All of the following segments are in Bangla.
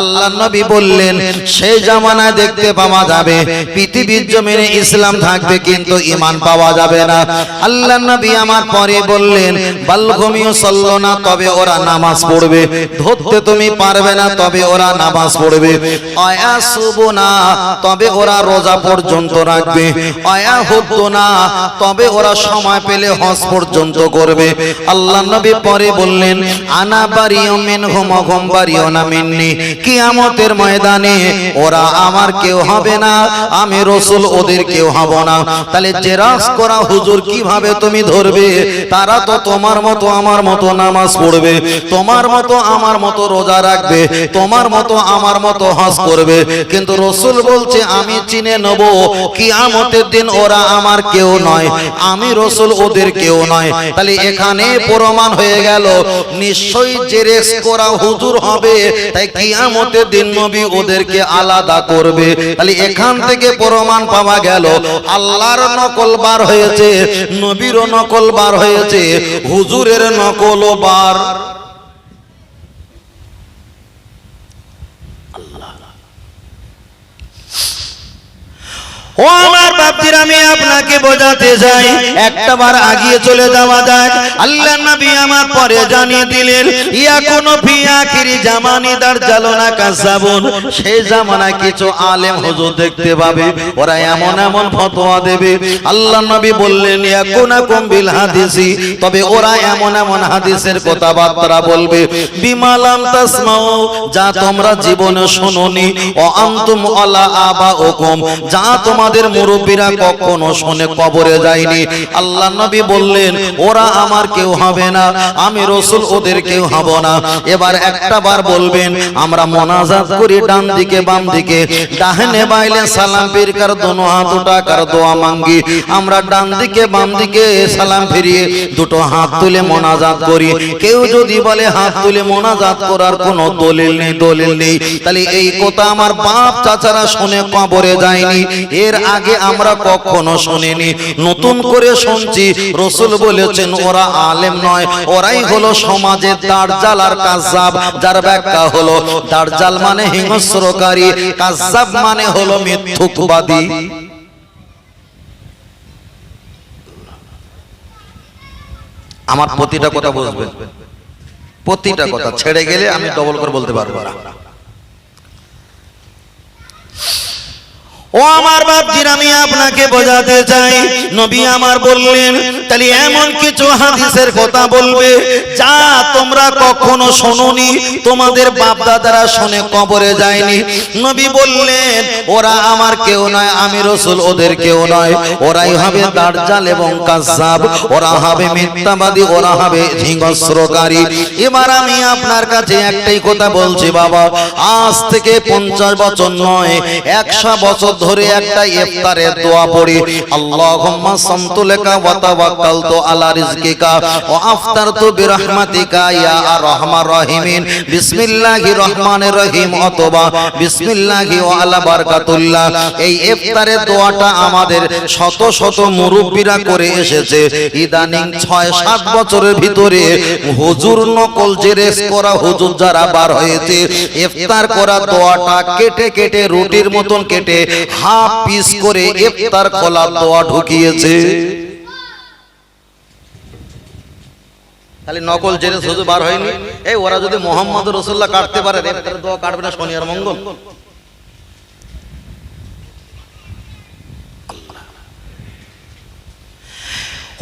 আল্লাহ নবী বললেন, সেই জামানায় দেখতে পাওয়া যাবে, পৃথিবীর জমিনে ইসলাম থাকবে কিন্তু ইমান পাওয়া যাবে না। আল্লাহ নবী আমার পরে বললেন বাল্যভূমিও চলল না, তবে ওরা নামাজ পড়বে। ধরতে তুমি পারবে না, তবে ওরা নামাজ পড়বে। অয়া শুভ না, তবে ওরা রোজা পর্যন্ত রাখবে। অয়া হতো না, তবে ওরা সময় পেলে হজ পর্যন্ত করবে। আল্লাহ নবী পরে বললেন, আনা বাড়িও মেন ঘুম ঘুম বাড়িও না মিন্নি। কিয়ামতের ময়দানে ওরা আমার কেউ হবে না, আমি রসুল ওদের কেউ হব না। তাহলে জেরাস করা হুজুর কীভাবে তুমি ধরবে? তারা তো তোমার মতো আমার মতো নামাজ পড়বে, তোমার মতো আমার মতো রোজা রাখবে, তোমার মতো আমার মতো হজ করবে। কিন্তু রসুল বলছে, আমি চিনে নেব, কিয়ামতের দিন ওরা আমার কেউ নয়, আমি রসুল ওদের কেউ নয়। তাহলে এখানে প্রমাণ হয়ে গেল, নিশ্চয়ই জেরেক্স করা হুজুর হবে, তাই কিয়ামতের দিন নবী ওদেরকে আলাদা করবে। তাহলে এখান থেকে প্রমাণ পাওয়া গেল, আল্লাহর নকল বার হয়েছে, নবীরও নকল বার হয়েছে, হুজুরের নকলও বার। ও আমার বাপজির, আমি আপনাকে বোঝাতে চাই। একটা বার আগিয়ে চলে যাওয়া যাক। আল্লাহ নবী আমার পরে জানিয়ে দিলেন, ইয়া কোন ফি আখিরি জামানি দার জালনা কাসাবুন সেই জামানায় কিছু আলেম হুজুর দেখতে পাবে, ওরা এমন এমন ফতোয়া দেবে। আল্লাহ নবী বললেন ইয়াকুনা কুম বিল হাদিসি। তবে ওরা এমন এমন হাদিসের কথাবার্তা বলবে বিমালাম তাসমাউ, যা তোমরা জীবনে শুনোনি। ও আনতুম আলা আবা ওকুম যা তোমাদের মুরব্বীরা কখনো শুনে কবরে যায়নি। আল্লাহ নবী বললেন, ওরা আমার কেউ হবে না, আমি রসুল ওদের কেউ হব না। এবার একটা বার বলবেন, আমরা মোনাজাত করি ডান দিকে, বাম দিকে। ডাহনে বাইলে সালাম ফিরকার দোনো হাত উঠাকার দোয়া মাঙ্গি। আমরা ডান দিকে, বাম দিকে সালাম ফিরিয়ে দুটো হাত তুলে মোনাজাত করি। কেউ যদি বলে, হাত তুলে মোনাজাত করার কোনো দলিল নেই দলিল নেই। তাহলে এই কথা আমার বাপ চাচারা শুনে কবরে যায়নি। এর আগে আমরা কখনো শুনিনি। নতুন করে শুনছি, রসুল বলেছেন, ওরা আলেম নয়, ওরাই হলো সমাজের দার্জাল আর কাজাব যার ব্যাখ্যা হলো, দার্জাল মানে হিংস্রকারী কাজাব মানে হলো মিথ্যুকবাদী। আমার প্রতিটা কথা বুঝবেন। প্রতিটা কথা ছেড়ে গেলে আমি ডবল করে বলতে পারব না। ও আমার বাপজির, আমি আপনাকে বোঝাতে চাই। নবী আমার বললেন, তাহলে এমন কিছু হাদিসের কথা বলবে যা তোমরা কখনো শোনোনি, তোমাদের বাপ দাদারা শুনে কবরে যায়নি। নবী বললেন, ওরা আমার কেউ নয়, আমি রসুল, ওদের কেউ নয়। ওরাই হবে দার্জাল এবং কাসাব ওরা হবে মিথ্যাবাদী, ওরা হবে ঝিঙ্গস্রকারী এবার আমি আপনার কাছে একটাই কথা বলছি, বাবা। আজ থেকে পঞ্চাশ বছর নয়, একশো বছর ধরে একটা ইফতারের দোয়া পড়ি। আল্লাহুম্মা সামতুলাকা ওয়া তাওয়াক্কালতু আলা রিজকিকা ওয়া আফতারতু বিরহমাতিকা ইয়া আরহামার রহিমিন। বিসমিল্লাহির রহমানির রহিম অথবা বিসমিল্লাহি ওয়া আলা বারাকাতুল্লাহ। এই ইফতারের দোয়াটা আমাদের শত শত মুরব্বীরা করে এসেছে। ইদানিং 6 7 বছরের ভিতরে হুজুর নকল জেরেস করা হুজুর যারা বার হয়েছে, ইফতার করা দোয়াটা কেটে কেটে রুটির মতন কেটে হাফ পিস করে ইফতার কলা দোয়া ঢুকিয়েছে। তাহলে নকল জেনে শুধু বার হয়নি। এই ওরা যদি মোহাম্মদ রসুল্লাহ কাটতে পারে দোয়া কাটবে না শনি আর মঙ্গল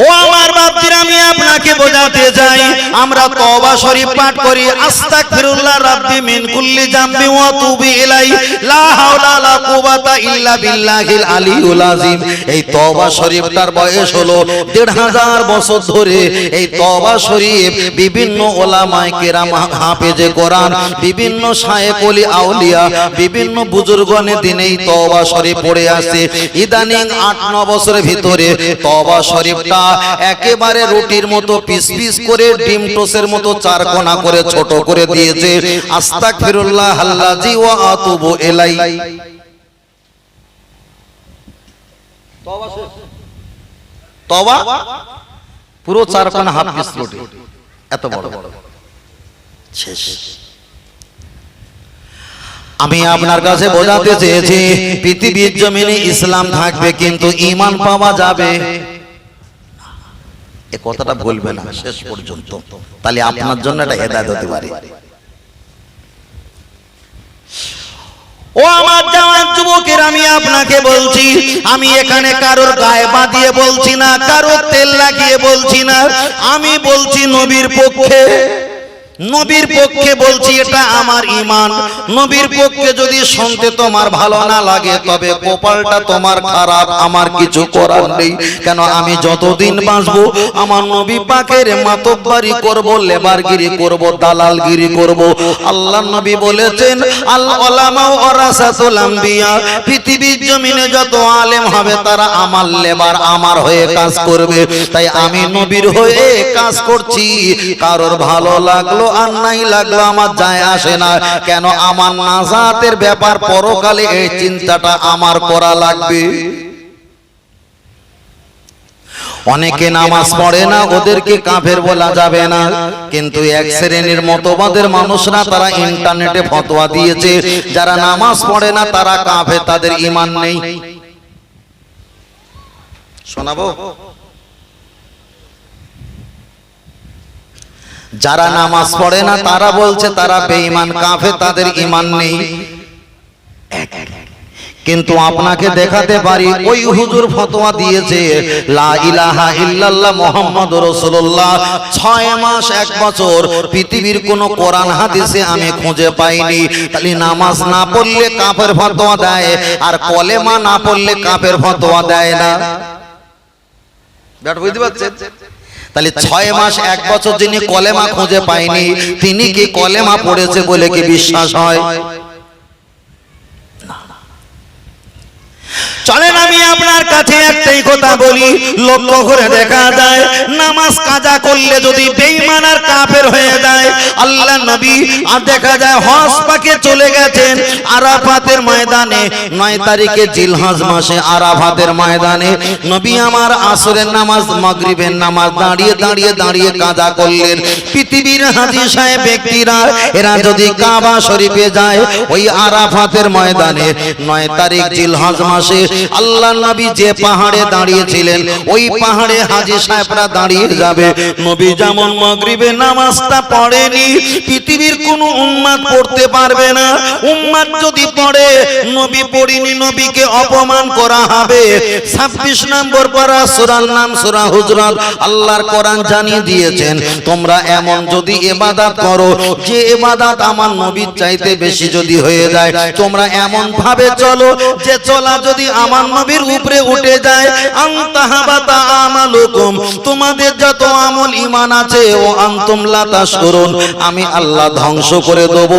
ও আমার বাপজির আমি আপনাকে বোঝাতে চাই। আমরা তওবা শরীফ পাঠ করি। আস্তাগফিরুল্লাহ রাব্বি মিন কুল্লি জামবি ওয়া তুবি ইলাই লা হাওলা লা কুওয়াতা ইল্লা বিল্লাহিল আলিয়ুল আযীম। এই তওবা শরীফটার বয়স হলো দেড় হাজার বছর ধরে। এই তওবা শরীফ বিভিন্ন ওলামায়ে কেরাম হাফেজে কোরআন, বিভিন্ন শায়েখ ওলি আউলিয়া, বিভিন্ন বুজুর্গনে দিন এই তওবা শরীফ পড়ে আসছে ইদানিং আট, ন বছরের ভিতরে তওবা শরীফটা একেবারে রুটির মতো পিস পিস করে ডিম টোসের মতো চার কোনা করে ছোট করে দিয়েছে। আস্তাগফিরুল্লাহ আল্লাজি ওয়া আতুবু ইলাই। তবা পুরো চার কোনা হাফ পিস রুটি। এত বড়। শেষ। আমি আপনার কাছে বোঝাতে চেয়েছি পৃথিবীর জমিনে ইসলাম থাকবে কিন্তু ইমান পাওয়া যাবে। এ কথাটা বলবে না শেষ পর্যন্ত। তাহলে আপনার জন্য এটা হেদায়ত হতে পারে। ও আমার জামাত যুবকের আমি আপনাকে বলছি আমি এখানে কারোর গায়ে বাঁধিয়ে বলছি না কারোর তেল লাগিয়ে বলছি না। আমি বলছি নবীর পক্ষে নবীর পক্ষে বলছি এটা আমার ইমান নবীর পক্ষে যদি শুনতে তোমার ভালো না লাগে তবে কপালটা তোমার খারাপ আমার কিছু করার নেই। কেন আমি যতদিন বাঁচবো আমার নবী পাকের মাতব্বারি করব লেবারগিরি করব দালালগিরি করব। আল্লাহ নবী বলেছেন আল ওলামা ওরাসাতুল আম্বিয়া। পৃথিবীর জমিনে যত আলেম হবে তারা আমার লেবার আমার হয়ে কাজ করবে। তাই আমি নবীর হয়ে কাজ করছি কারোর ভালো লাগল আর লাগল, আমার যায় আসে না। কেন আমার নাজাতের ব্যাপার পরকালে এই চিন্তাটা আমার করা লাগবে? অনেকে নামাজ পড়ে না, ওদেরকে কাফের বলা যাবে না। কিন্তু এক শ্রেণির মতবাদের মানুষরা তারা ইন্টারনেটে ফতোয়া দিয়েছে, যারা নামাজ পড়ে না, তারা কাফের, তাদের ইমান নেই। শোনাবো? যারা নামাজ পড়ে না তারা বলছে তারা বেঈমান কাফে তাদের ইমান নেই। কিন্তু আপনাকে দেখাতে পারি ওই হুজুর ফতোয়া দিয়েছে লা ইলাহা ইল্লাল্লাহ মুহাম্মদ রাসূলুল্লাহ। 6 মাস এক বছর পৃথিবীর কোন কোরআন হাদিসে আমি খুঁজে পাইনি। তাহলে নামাজ না পড়লে কাফের ফতোয়া দেয় আর কলেমা না পড়লে কাফের ফতোয়া দেয় না। ব্যাট বুঝতে পারছেন? তাহলে ছয় মাস এক বছর যিনি কলেমা খুঁজে পায়নি তিনি কি কলেমা পড়েছে বলে কি বিশ্বাস হয় চলেন আমি আপনার কাছে একটাই কথা বলি, লক্ষ্য করে দেখা যায়, নামাজ কাজা করলে যদি বেঈমান আর কাফের হয়ে যায়, আল্লাহ নবী, আর দেখা যায় হজ পাকে চলে গেছেন আরাফাতের ময়দানে, নয় তারিখে জিলহজ মাসে আরাফাতের ময়দানে, নবী আমার আসরের নামাজ, মাগরিবের নামাজ, দাঁড়িয়ে দাঁড়িয়ে দাঁড়িয়ে কাজা করলেন। পৃথিবীর হাজি সাহেব ব্যক্তিরা, এরা যদি কাবা শরীফে যায়, ওই আরাফাতের ময়দানে, নয় তারিখ জিলহজ মাসে আল্লাহ নবী যে পাহাড়ে দাঁড়িয়েছিলেন, ওই পাহাড়ে হাজি সাহেবরা দাঁড়িয়ে যাবে। নবী যেমন মাগরিবে নামাজটা পড়েনি, পৃথিবীর কোন উম্মাদ পড়তে পারবে না। উম্মাদ যদি পড়ে, নবী পড়িনি, নবীকে অপমান করা হবে। 26 নম্বর পারা সূরার নাম, সূরা হুজরাত, আল্লাহর কোরআন জানিয়ে দিয়েছেন, তোমরা এমন যদি ইবাদত করো, যে ইবাদত আমার নবীর চাইতে বেশি যদি হয়ে যায়, তোমরা এমন ভাবে চলো, যে চলা যদি আমার নবীর উপরে উঠে যায়। আন্তাহাবাতা আমালুকুম। তোমাদের যত আমল ঈমান আছে, ও আনতুম লা তাশকুরুন। আমি আল্লাহ ধ্বংস করে দেব।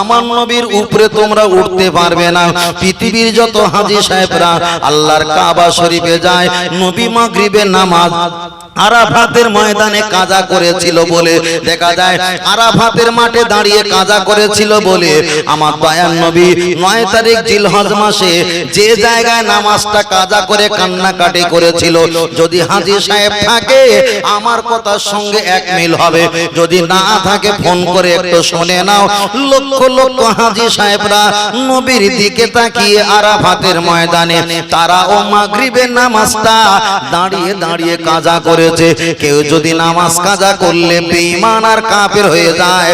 আমার নবীর উপরে তোমরা উঠতে পারবে না। পৃথিবীর যত হাজী সাহেবরা আল্লাহর কাবা শরীফে যায়, নবী মাগরিবের নামাজ আরাফাতের ময়দানে কাজা করেছিল বলে দেখা যায়। আরাফাতের মাঠে দাঁড়িয়ে কাজা করেছিল বলে আমার দয়ান নবী নয় তারিখ জিলহজ মাসে যে জায়গায় নামাজটা কাজা করে কান্নাকাটি করেছিল, যদি হাজি সাহেব থাকে, আমার কথার সঙ্গে এক মিল হবে। যদি না থাকে, ফোন করে একটু শুনে নাও। লক্ষ লক্ষ হাজি সাহেবরা নবীর দিকে তাকিয়ে আরাফাতের ময়দানে তারা ও মাগরিবের নামাজটা দাঁড়িয়ে দাঁড়িয়ে কাজা করেছে। কেউ যদি নামাজ কাজা করলে বেঈমান আর কাফের হয়ে যায়।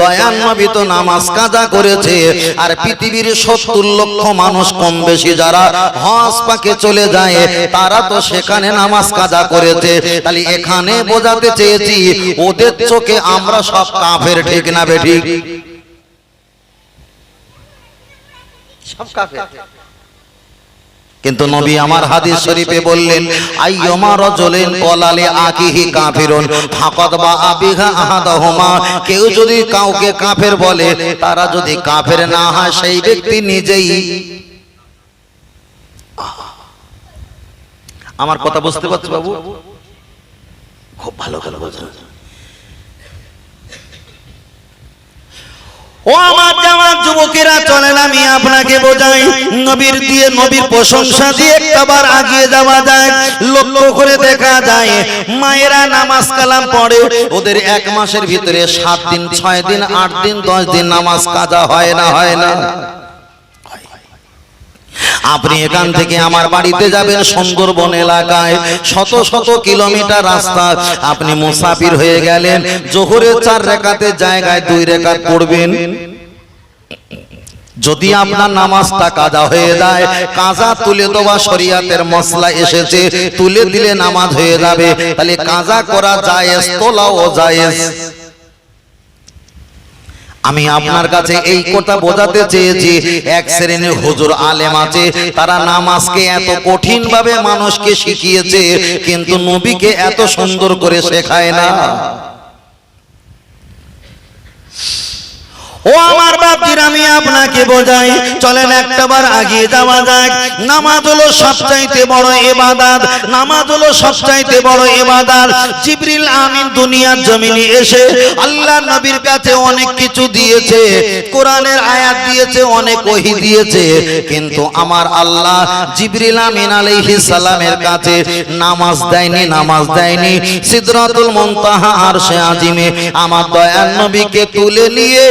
দয়ান নবী তো নামাজ কাজা করেছে। আর পৃথিবীর সত্তর লক্ষ মানুষ কম বেশি যারা হজ পাকে চলে যায়, তারা তো সেখানে নামাজ কাজা করেছে। তাহলে এখানে বোঝাতে চেয়েছি, ওদের চোখে আমরা সব কাফের ঠিক না বেঠিক সব কাফের। কিন্তু নবী আমার হাদিস শরীফে বললেন আইয়মা রাজুলিন কলালে আকিহি কাফিরুন ফাকাদ বা আবিহা আহাদাহুমা কেউ যদি কাউকে কাফের বলে তারা যদি কাফের না হয় সেই ব্যক্তি নিজেই আমার কথা বুঝতে পারছ বাবু? খুব ভালো করে বোঝেন ও আমার জামাত যুবকেরা, চলেন আমি আপনাকে বোঝাই। নবীর দিয়ে নবীর প্রশংসা দিয়ে একবার আগিয়ে যাওয়া যায়, লক্ষ্য করে দেখা যায়, মায়েরা নামাজ কালাম পড়ে, ওদের এক মাসের ভিতরে সাত দিন, ছয় দিন, আট দিন, দশ দিন নামাজ কাজা হয় না হয় না। আপনি এখান থেকে আমার বাড়িতে যাবেন সুন্দরবন এলাকায়। শত শত কিলোমিটার রাস্তা। আপনি মুসাফির হয়ে গেলেন। জোহরের চার রেখাতে জায়গায় দুই রেখাত পড়বেন। যদি আপনার নামাজটা কাজা হয়ে যায়, কাজা তুলে দেওয়া শরিয়াতের মশলা এসেছে, তুলে দিলে নামাজ হয়ে যাবে। তাহলে কাজা করা যায় তোলাও জায়েজ। আমি আপনার কাছে এই কথা বোঝাতে চেয়েছি। এক শ্রেণির হুজুর আলেম আছে তারা নামাজকে এত কঠিন ভাবে মানুষকে শিখিয়েছে কিন্তু নবীকে এত সুন্দর করে শেখায় না। ও আমার বাপজির, আমি আপনাকে বোঝাই। চলেন একটাবার আগিয়ে যাওয়া যাক। নামাজ হলো সবচাইতে বড় এবাদাত নামাজ হলো সবচাইতে বড় এবাদাত জিবরিল আমিন দুনিয়ার জমিনে এসে আল্লাহ নবীর কাছে অনেক কিছু দিয়েছে। কোরআনের আয়াত দিয়েছে, অনেক ওহি দিয়েছে। কিন্তু আমার আল্লাহ জিবরিল আমিন আলাইহিস সালামের কাছে নামাজ দেয়নি নামাজ দেয়নি। সিদরাতুল মুনতাহা আরশে আজিমে আমার দয়ার নবীকে তুলে নিয়ে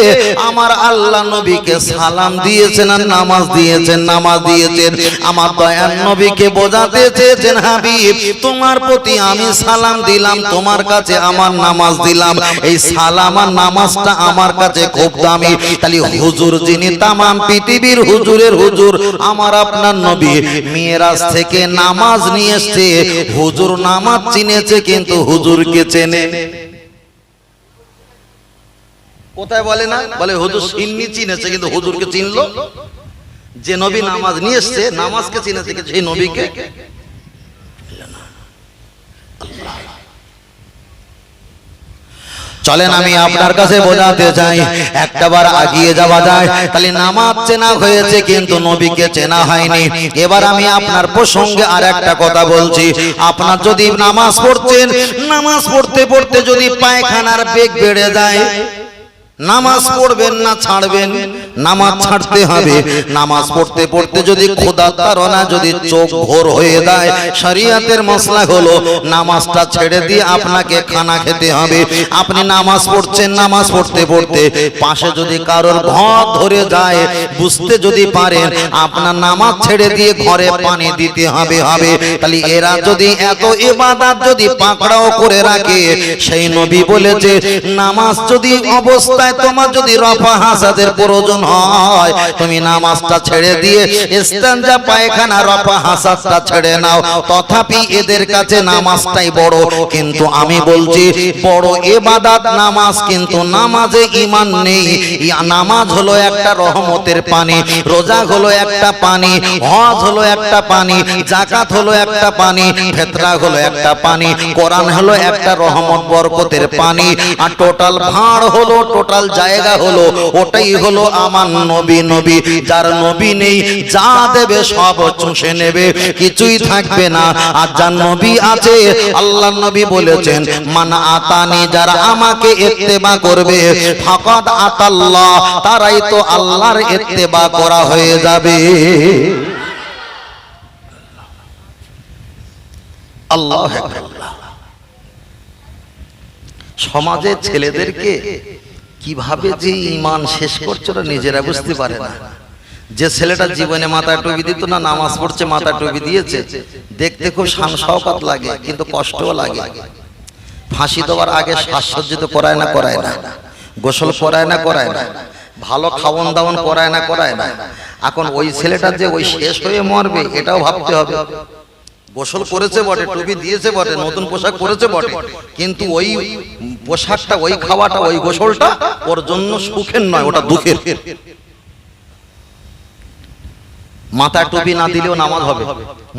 আমার আল্লাহ নবীকে সালাম দিয়েছেন আর নামাজ দিয়েছেন নামাজ দিয়েছেন। আমার দয়ার নবীকে বোঝাতে চেয়েছেন, হাবিব, তোমার প্রতি আমি সালাম দিলাম, তোমার কাছে আমার নামাজ দিলাম। এই সালাম আর নামাজটা আমার কাছে খুব দামি। তাহলে হুজুর যিনি তামাম পৃথিবীর হুজুরের হুজুর, আমার আপনার নবী মেয়েরাজ থেকে নামাজ নিয়ে এসছে। হুজুর নামাজ চিনেছে, কিন্তু হুজুরকে চেনে। কোথায় বলে না? বলে হুজুর সিন্নি চিনেছে কিন্তু হুজুরকে চিনলো? যে নবী নামাজ নিয়ে এসছে নামাজকে চিনেছে কিন্তু সেই নবীকে? চলেন আমি আপনার কাছে বোঝাতে চাই একটাবার আগিয়ে যাওয়া যায় তাহলে নামাজ চেনা হয়েছে কিন্তু নবীকে চেনা হয়নি। এবার আমি আপনার প্রসঙ্গে আর একটা কথা বলছি। আপনার যদি নামাজ পড়ছেন নামাজ পড়তে পড়তে যদি পায়খানার বেগ বেড়ে যায় নামাজ পড়বেন না ছাড়বেন নামাজ ছাড়তে হবে। নামাজ পড়তে পড়তে যদি খোদা তারা যদি চোখ ভোর হয়ে যায় শরিয়াতের মশলা হলো নামাজটা ছেড়ে দিয়ে আপনাকে খানা খেতে হবে। আপনি নামাজ পড়ছেন নামাজ পড়তে পড়তে পাশে যদি কারোর ঘর ধরে যায় বুঝতে যদি পারেন আপনার নামাজ ছেড়ে দিয়ে ঘরে পানি দিতে হবে। হবে। তাহলে এরা যদি এত ইবাদত যদি পাকড়াও করে রাখে সেই নবী বলেছে নামাজ যদি অবস্থায় তোমার যদি রফা হাসাদের প্রয়োজন হয়, তুমি নামাজটা ছেড়ে দিয়ে ইস্তানজা, পায়খানা, রফা হাসাদটা ছেড়ে নাও। তথাপি এদের কাছে নামাজটাই বড়। কিন্তু আমি বলছি, বড় এবাদাত নামাজ, কিন্তু নামাজে ইমান নেই। নামাজ হলো একটা রহমতের পানি, রোজা হলো একটা পানি, হজ হলো একটা পানি জাকাত হলো একটা পানি, ফেতরা হলো একটা পানি, কোরআন হলো একটা রহমত বরকতের পানি, আর টোটাল ভাঁড় হলো টোটাল জায়গা হলো, ওটাই হলো আমার নবী নবী। যার নবী নেই, যা দেবে সব চুষে নেবে, কিছুই থাকবে না। আর যার নবী আছে আল্লাহ নবী বলেছেন, মান আতানি, যারা আমাকে ইত্তেবা করবে, ফাকাদ আতাল্লাহ তারাই তো আল্লাহর ইত্তেবা করা হয়ে যাবে। আল্লাহ সমাজের ছেলেদেরকে কীভাবে যে ইমান শেষ করছে ওরা নিজেরা বুঝতে পারে না। যে ছেলেটা জীবনে মাথায় টুপি দিত না নামাজ পড়ছে মাথায় টুপি দিয়েছে। দেখতে খুব শান লাগে কিন্তু কষ্টও লাগে। ফাঁসি দেওয়ার আগে শ্বাসসজ্জিত করায় না করায় না। গোসল করায় না করায় না ভালো খাওয়ন দাওয়ন করায় না করায় না। এখন ওই ছেলেটা যে ওই শেষ হয়ে মরবে এটাও ভাবতে হবে। গোসল করেছে বটে টুপি দিয়েছে বটে নতুন পোশাক পরেছে বটে। কিন্তু ওই পোশাকটা ওই খাওয়াটা ওই গোসলটা ওর জন্য সুখের নয় ওটা দুঃখের। মাথায় টুপি না দিলেও নামাজ হবে।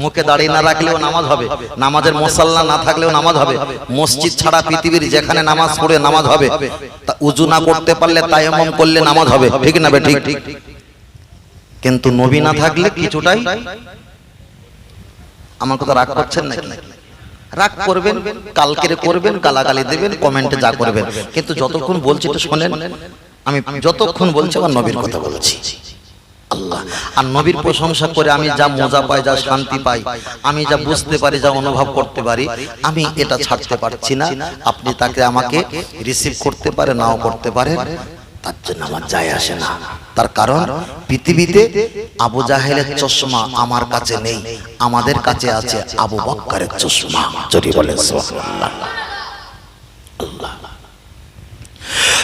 মুখে দাঁড়িয়ে না রাখলেও নামাজ হবে। নামাজের মশাল্লা না থাকলেও নামাজ হবে। মসজিদ ছাড়া পৃথিবীর যেখানে নামাজ পড়ে নামাজ হবে তা উজু না করতে পারলে তায়াম্মুম করলে নামাজ হবে। ঠিক না বে ঠিক ঠিক? কিন্তু নবী না থাকলে কিছুটাই আমার কথা রাগ করছেন নাকি? রাগ করবেন, কালকেরে করবেন, গালাগালি দেবেন, কমেন্টে যা করবেন। কিন্তু যতক্ষণ বলছি তো শোনেন, আমি যতক্ষণ বলছি আমার নবীর কথা বলছি। আল্লাহ, আর নবীর প্রশংসা করে আমি যা মজা পাই, যা শান্তি পাই, আমি যা বুঝতে পারি, যা অনুভব করতে পারি, আমি এটা ছাড়তে পারছি না। আপনি তাকে আমাকে রিসিভ করতে পারে নাও করতে পারেন। তার জন্য আমার যায় আসে না। তার কারণ, পৃথিবীতে আবু জাহেলের চশমা আমার কাছে নেই, আমাদের কাছে আছে আবু বক্কারের চশমা। যদি বলেন সুবহানাল্লাহ।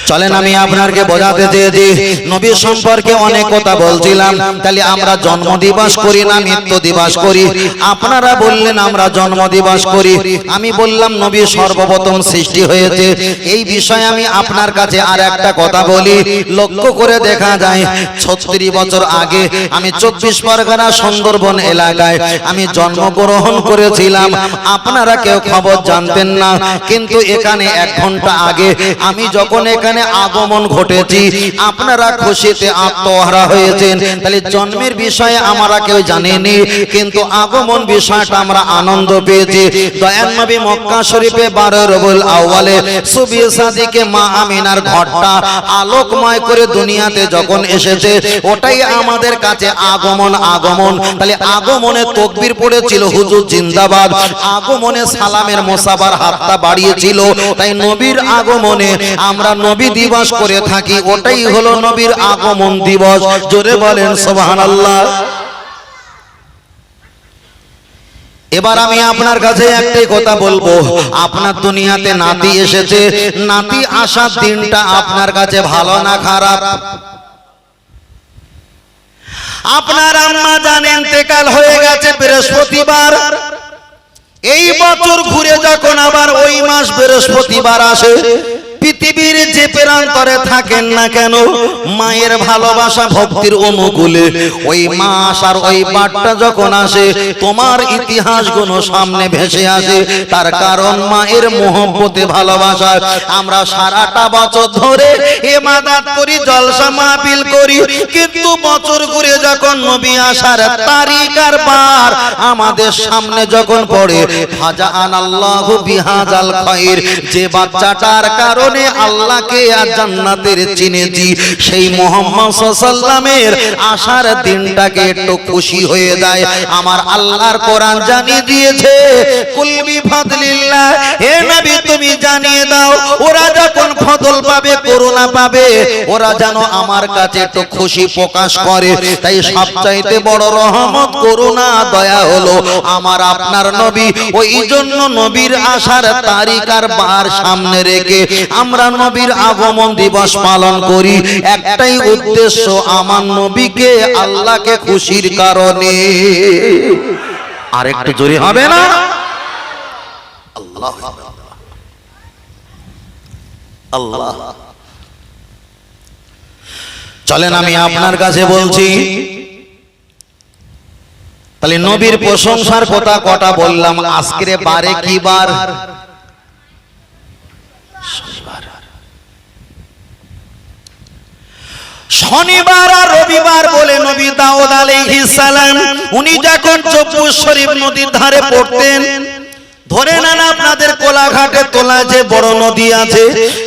চলেন আমি আপনাকে বোঝাতে চেয়েছি, নবী সম্পর্কে অনেক কথা বলছিলাম, তাহলে আমরা জন্ম দিবস করি না মৃত্যু দিবস করি? আপনারা বললেন আমরা জন্ম দিবস করি। আমি বললাম, নবী সর্বপ্রথম সৃষ্টি হয়েছে। এই বিষয়ে আমি আপনার কাছে আর একটা কথা বলি। লক্ষ্য করে দেখা যায়, ছত্রিশ বছর আগে আমি চব্বিশ পরগনা সুন্দরবন এলাকায় আমি জন্মগ্রহণ করেছিলাম। আপনারা কেউ খবর জানতেন না, কিন্তু এখানে এক ঘণ্টা আগে আমি যখন এখানে আগমন ঘটেছি, আপনারা খুশিতে আত্মহারা হয়েছেন। তাহলে জন্মের বিষয়ে আমরা কেউ জানিনি, কিন্তু আগমন বিষয়টা আমরা আনন্দ পেয়েছি। দয়ান নবী মক্কা শরীফে বারো রবুল আউয়ালে সুবি সাদিকে মা আমিনার ঘরটা আলোকময় করে দুনিয়াতে যখন এসেছে, ওটাই আমাদের কাছে আগমন আগমন। তাহলে আগমনে তকবীর পড়েছিল হুজুর জিন্দাবাদ, আগমনে সালামের মোসাবার হাতটা বাড়িয়েছিল, তাই নবীর আগমনে আমরা নবী দিবস করে থাকি ওটাই হলো নবীর আগমন দিবস। জোরে বলেন সুবহানাল্লাহ। এবার আমি আপনার কাছে একটাই কথা বলব। আপনার দুনিয়াতে নাতি এসেছে। নাতি আসার দিনটা আপনার কাছে ভালো না খারাপ? আপনার আম্মা জানেন তেকাল হয়ে গেছে বৃহস্পতিবার। এই বছর ঘুরে যখন আবার ওই মাস বৃহস্পতিবার আসে পৃথিবীর যে প্রান্তরে থাকেন না কেন, মায়ের ভালোবাসা ভক্তির অনুকূলে। ওই মাস আর ওই বারটা যখন আসে, তোমার ইতিহাসগুলো সামনে ভেসে আসে। তার কারণ মায়ের মোহব্বতে ভালোবাসা আমরা সারাটা বছর ধরে এমাদাত করি, জলসা মাহফিল করি। কিন্তু বছর ঘুরে যখন নবী আসার তারিখ আর বার, আমাদের সামনে যখন পড়ে হাজা আনাল্লাহু বিহাজাল খাইর যে বাচ্চাটার কারণে আল্লাহকে আর জান্নাতের চিনেছি সেই মোহাম্মদ সাল্লামের আসার দিনটাকে একটু খুশি হয়ে যায়। আমার আল্লাহর কোরআন জানিয়ে দিয়েছে কুলবি ফাদলিল্লাহ। হে নবী, তুমি জানিয়ে দাও, ওরা যখন ফদল পাবে, করুণা পাবে, ওরা যেন আমার কাছে একটু খুশি প্রকাশ করে। তাই সবচাইতে বড় রহমত, করুণা, দয়া হলো আমার আপনার নবী। ওই জন্য নবীর আসার তারিখ আর বার সামনে রেখে আমরা নবীর আগমন দিবস পালন করি। একটাই উদ্দেশ্য আমার নবীকে আল্লাহকে খুশির কারণে। আর একটু জোরে হবে না? আল্লাহ আল্লাহ। চলেন আমি আপনার কাছে বলছি, তাহলে নবীর প্রশংসার কথা কটা বললাম? আজকে বারে কি বার? শনিবার আর রবিবার বলে নবী দাউদ আলাইহিস সালাম, উনি যখন চব্বুশ শরীফ নদীর ধারে পড়তেন ধরে নেন আপনাদের কোলাঘাটে তোলা যে বড় নদী আছে,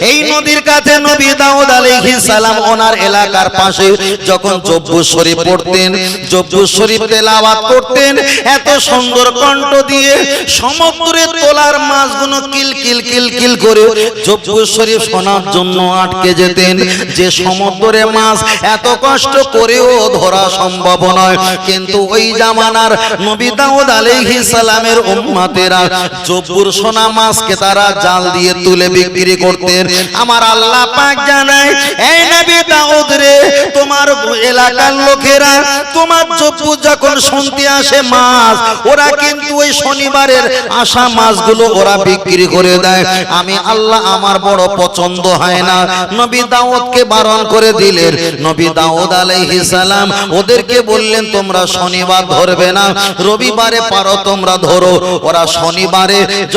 এই নদীর কাছে নবী দাউদ আলাইহিস সালাম ওনার এলাকার পাশে যখন জব্বু শরীফ পড়তেন, জব্বু শরীফ তেলাওয়াত করতেন, এত সুন্দর কণ্ঠ দিয়ে সমুদ্রে তোলার মাছগুলো কিল কিল কিল কিল করে জব্বু শরীফ শোনার জন্য আটকে যেতেন। যে সমুদ্রে মাছ এত কষ্ট করেও ধরা সম্ভব নয়। কিন্তু ওই জামানার নবী দাউদ আলাইহিস সালামের উম্মতেরা জব্বুর সোনা মাছকে তারা জাল দিয়ে তুলে বিক্রি করতেন। আমার আল্লাহ পাক জানায়, এই নবী দাউদ রে, তোমার এলাকার লোকেরা তোমার জব্বু যখন শুনতে আসে মাছ, ওরা কিন্তু ওই শনিবারের আসা মাছগুলো ওরা বিক্রি করে দেয়। আমি আল্লাহ, আমার বড় পছন্দ হয় না। নবী দাউদকে বারণ করে দিলেন। নবী দাউদ আলাইহিস সালাম ওদেরকে বললেন, তোমরা শনিবার ধরবে না। রবিবারে পারো, তোমরা ধরো। ওরা শনিবারে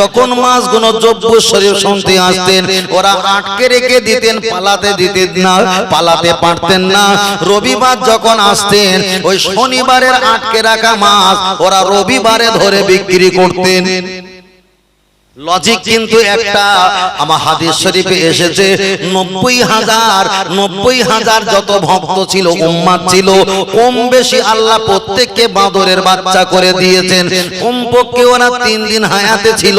যখন মাছগুলো জব্বু শরীর শুনতে আসতেন, ওরা আটকে রেখে দিতেন, পালাতে দিতেন না, পালাতে পারতেন না। রবিবার যখন আসতেন, ওই শনিবারের আটকে রাখা মাছ ওরা রবিবারে ধরে বিক্রি করতেন। লজিক কিন্তু একটা আমার হাদিস শরীফে এসেছে নব্বই হাজার নব্বই হাজার যত ভক্ত ছিল উম্মাদ ছিল কম বেশি আল্লাহ প্রত্যেককে বাঁদরের বাচ্চা করে দিয়েছেন। কমপক্ষে ওরা তিন দিন হায়াতে ছিল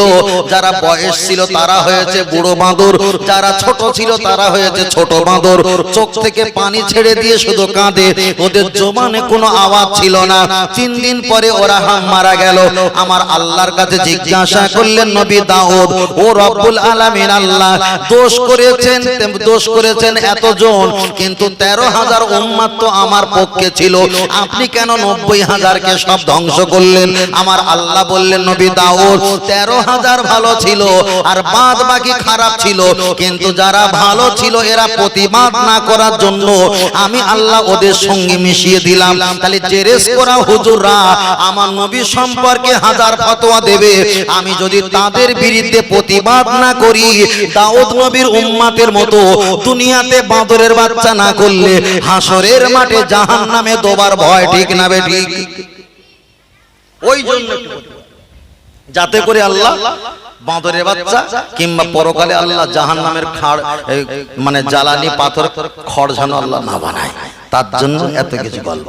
যারা বয়স ছিল তারা হয়েছে বুড়ো বাঁদর যারা ছোট ছিল তারা হয়েছে ছোট বাঁদর। চোখ থেকে পানি ছেড়ে দিয়ে শুধু কাঁদে ওদের জমানে কোনো আওয়াজ ছিল না। তিন দিন পরে ওরা হাম মারা গেল। আমার আল্লাহর কাছে জিজ্ঞাসা করলেন নবী দাউদ, ও রব্বুল আলামিন আল্লাহ, দোষ করেছেন দোষ করেছেন এতজন, কিন্তু তেরো হাজার উম্মাত তো আমার পক্ষে ছিল। আপনি কেন নব্বই হাজারকে সব ধ্বংস করলেন? আমার আল্লাহ বললেন, নবী দাউদ, তেরো হাজার ভালো ছিল আর বাদ বাকি খারাপ ছিল, কিন্তু যারা ভালো ছিল এরা প্রতিবাদ না করার জন্য আমি আল্লাহ ওদের সঙ্গে মিশিয়ে দিলাম। তাহলে জেরেস করা হুজুররা আমার নবী সম্পর্কে হাজার ফতোয়া দেবে। আমি যদি তাদের বিরুদ্ধে প্রতিবাদ না করি, দাউদ নবীর উম্মাতের মতো দুনিয়াতে বাঁদরের বাচ্চা না করলে হাসরের মাঠে জাহান নামে দোবার ভয় ঠিক না বে ঠিক? ওই জন্য যাতে করে আল্লাহ বাঁদরের বাচ্চা কিংবা পরকালে আল্লাহ জাহান নামের খাড় মানে জ্বালানি পাথর খড় যেন আল্লাহ না বানায়। তার জন্য এত কিছু গল্প।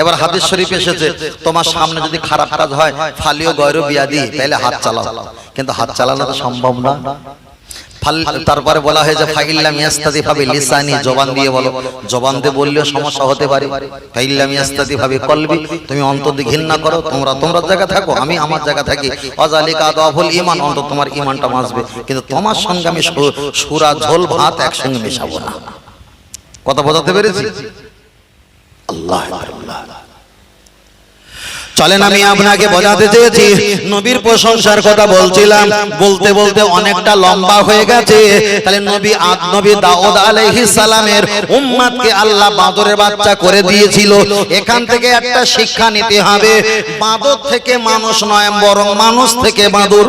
এবার হাদিস শরীফ এসেছে তোমার সামনে যদি খারাপ কাজ হয় ফালিও গয়রো বিয়া দিই তাহলে হাত চালাও। কিন্তু হাত চালানো তো সম্ভব না। তারপরে বলা হয়েছে ফাইল্লাম ইয়াস্তাদি ভাবে লিসানি জবান দিয়ে বলো। জবান দিয়ে বললেও সমস্যা হতে পারে। ফাইল্লাম ইয়াস্তাদি ভাবে কলবি তুমি অন্তর দিয়ে ঘৃণা করো তোমরা তোমরা জায়গা থাকো আমি আমার জায়গা থাকি। অজালিকা দফল ইমান অন্তর তোমার ইমানটা মাসবে কিন্তু তোমার সঙ্গে আমি সুরা ঝোল ভাত একসঙ্গে মেশাবো না। কথা বোঝাতে পেরেছি আল্লাহ চলেন আমি আপনাকে বোঝাতে চেয়েছি নবীর প্রশংসার কথা বলছিলাম বলতে বলতে অনেকটা লম্বা হয়ে গেছে। তাহলে নবী আদ নবী দাউদ আলাইহিস সালামের উম্মাদকে আল্লাহ বাঁদরের বাচ্চা করে দিয়েছিল। এখান থেকে একটা শিক্ষা নিতে হবে। বাঁদর থেকে মানুষ নয় বরং মানুষ থেকে বাঁদর।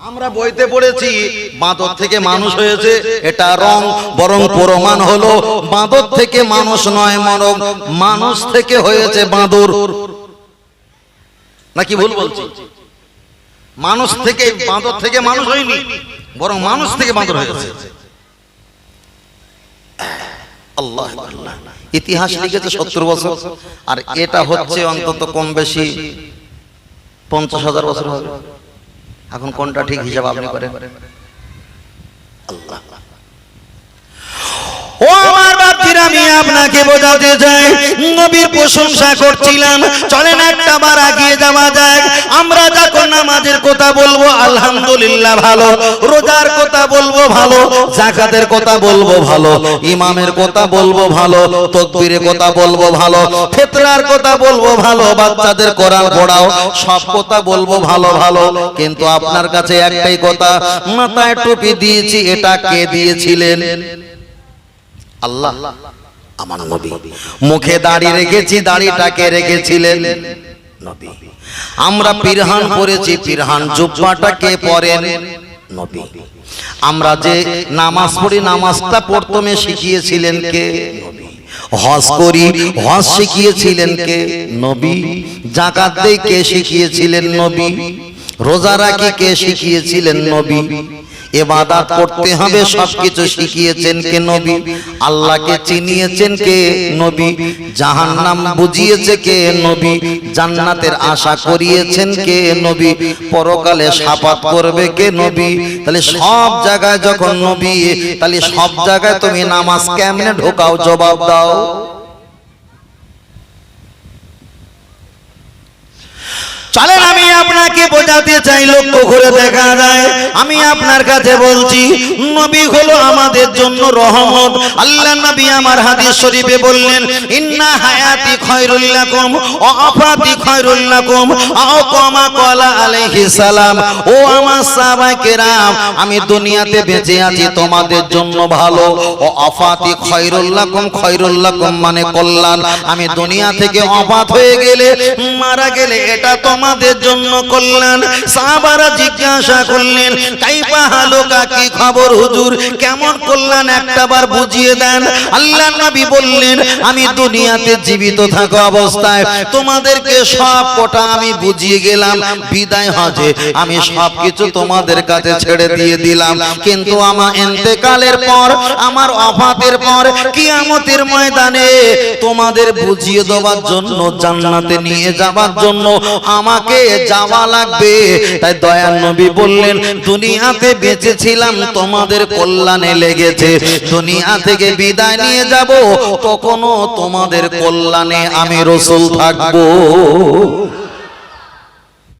আমরা বইতে পড়েছি, বাঁদর থেকে মানুষ হয়েছে, এটা রং, বরং প্রমাণ হলো, বাঁদর থেকে মানুষ নয় বরং মানুষ থেকে হয়েছে বাঁদর। নাকি ভুল বলছি? মানুষ থেকে, বাঁদর থেকে মানুষ হয়নি, বরং মানুষ থেকে বাঁদর হয়েছে। আল্লাহ। ইতিহাস লিখেছে সত্তর বছর, আর এটা হচ্ছে অন্তত কম বেশি পঞ্চাশ হাজার বছর হবে। এখন কোনটা ঠিক হিসাব আপনি করেন। আল্লাহ। ও বাপজিরা আমি আপনাকে বোঝাতে চাই। নবীর প্রশংসা করছিলাম। চলেন একটা বার আগিয়ে যাওয়া যাক। আমরা যখন নামাজের কথা বলব, আলহামদুলিল্লাহ ভালো। রোজার কথা বলব, ভালো। জাকাতের কথা বলব, ভালো। ইমামের কথা বলব, ভালো। তকবীরের কথা বলব, ভালো। ফেতরার কথা বলব, ভালো। বাচ্চাদের কোরআন পড়াও, সব কথা বলব, ভালো ভালো। কিন্তু আপনার কাছে একটাই কথা, মাথায় টুপি দিয়েছি, এটা কে দিয়েছিলেন? আল্লাহ আমার নবী। মুখে দাড়ি রেখেছি দাড়িটাকে রেখেছিলেন নবী। আমরা পিরহান পরেছি পিরহান জুব্বাটা কে পরেন নবী। আমরা যে নামাজ পড়ি নামাজটা প্রথমে শিখিয়েছিলেন কে? হজ করি হজ শিখিয়েছিলেন কে? নবী। জাকাত দেই কে শিখিয়েছিলেন নবী? রোজা রাখি কে শিখিয়েছিলেন নবী? এবাদাত করতে হবে সবকিছু শিখিয়েছেন কে নবী? আল্লাহকে চিনিয়েছেন কে নবী? জাহান্নাম বুঝিয়েছে কে নবী? জান্নাতের আশা করিয়েছেন কে নবী? পরকালে সাপাত করবে কে নবী? তাহলে সব জায়গায় যখন নবী তাহলে সব জায়গায় তুমি নামাজ কেমনে ঢোকাও? জবাব দাও। চলেন, আমি আপনাকে বোঝাতে চাই, লক্ষ্য করে দেখা যায়। আমি আপনার কাছে বলছি, নবী হলো আমাদের জন্য রহমত। আল্লাহ নবী আমার হাদিস শরীফে বললেন, ইন্না হায়াতি খায়রুল লাকুম ওয়া আফাতি খায়রুল লাকুম, আও কামা ক্বালা আলাইহিস সালাম। ও আমার সাহাবায়ে কেরাম, আমি দুনিয়াতে বেঁচে আছি, তোমাদের জন্য ভালো। ও আফাতি খায়রুল লাকুম খায়রুল লাকুম মানে কল্যাণ। আমি দুনিয়া থেকে অবাত হয়ে গেলে, মারা গেলে এটা তোমার তোমাদের জন্য কল্যাণ সাহাবারা জিজ্ঞাসা করলেন কাইফা হালুকা কি খবর হুজুর, কেমন কল্যাণ একটাবার বুঝিয়ে দেন? আল্লাহ নবী বললেন, আমি দুনিয়াতে জীবিত থাকা অবস্থায় তোমাদেরকে সব কোটা আমি বুঝিয়ে গেলাম। বিদায় হজে আমি সব কিছু তোমাদের কাছে ছেড়ে দিয়ে দিলাম। কিন্তু আমার এতেকালের পর, আমার অফাতের পর, কিয়ামতের ময়দানে তোমাদের বুঝিয়ে দেওয়ার জন্য, জান্নাতে নিয়ে যাবার জন্য আমাকে যাওয়া লাগবে। তাই দয়াল নবী বললেন দুনিয়াতে বেঁচেছিলাম তোমাদের কল্যাণে লেগেছে। দুনিয়া থেকে বিদায় নিয়ে যাব কখনো তোমাদের কল্যাণে আমি রসুল থাকব।